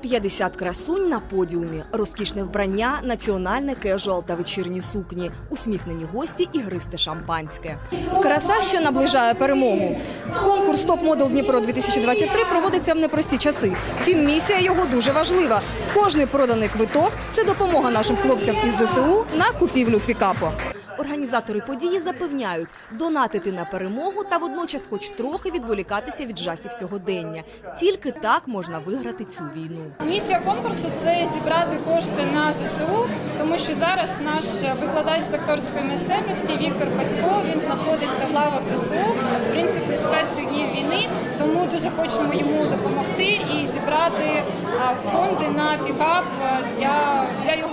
50 красунь на подіумі, розкішне вбрання, національне кежуал та вечірні сукні, усміхнені гості і гристе шампанське. Краса ще наближає перемогу. Конкурс Топ Модел Дніпро 2023 проводиться в непрості часи. Втім, місія його дуже важлива. Кожний проданий квиток це допомога нашим хлопцям із ЗСУ на купівлю пікапу. Організатори події запевняють, донатити на перемогу та водночас, хоч трохи відволікатися від жахів сьогодення. Тільки так можна виграти цю війну. Місія конкурсу це зібрати кошти на ЗСУ, тому що зараз наш викладач з акторської майстерності Віктор Пасько він знаходиться в лавах ЗСУ, в принципі, з перших днів війни. Тому дуже хочемо йому допомогти і зібрати фонди на пікап для,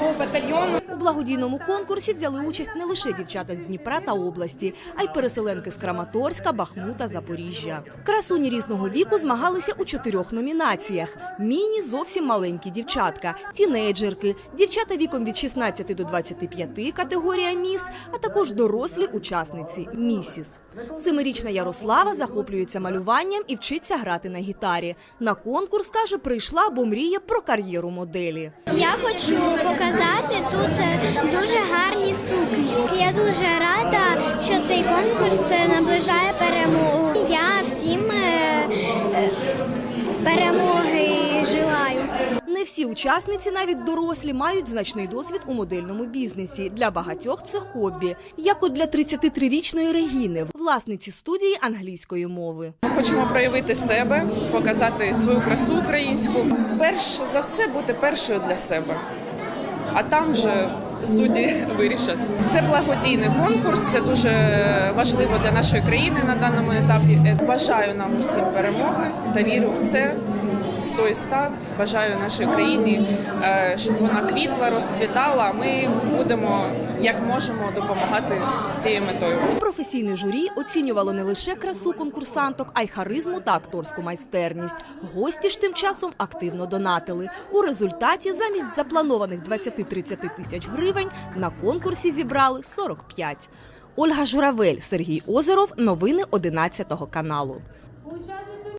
для батальйону. У благодійному конкурсі взяли участь не лише дівчата з Дніпра та області, а й переселенки з Краматорська, Бахмута, Запоріжжя. Красуні різного віку змагалися у чотирьох номінаціях: міні зовсім маленькі дівчатка, тінейджерки, дівчата віком від 16 до 25 категорія міс, а також дорослі учасниці місіс. Семирічна Ярослава захоплюється малюванням і вчиться грати на гітарі. На конкурс каже, прийшла, бо мріє про кар'єру моделі. Я хочу показати тут е, дуже гарні сукні. Я дуже рада, що цей конкурс е, наближає перемогу. Я всім е, перемоги желаю. Не всі учасниці, навіть дорослі, мають значний досвід у модельному бізнесі. Для багатьох це хобі, як от для 33-річної Регіни, власниці студії англійської мови. Ми хочемо проявити себе, показати свою красу українську. Перш за все бути першою для себе, а там вже судді вирішать. Це благодійний конкурс, це дуже важливо для нашої країни на даному етапі. Бажаю нам усім перемоги та вірю в це. Сто і ста бажаю нашій країні, е, щоб вона квітла, розцвітала. Ми будемо як можемо допомагати з цією метою. Професійне журі оцінювало не лише красу конкурсанток, а й харизму та акторську майстерність. Гості ж тим часом активно донатили. У результаті замість запланованих 20-30 тисяч гривень на конкурсі зібрали 45. Ольга Журавель, Сергій Озеров. Новини 11 каналу.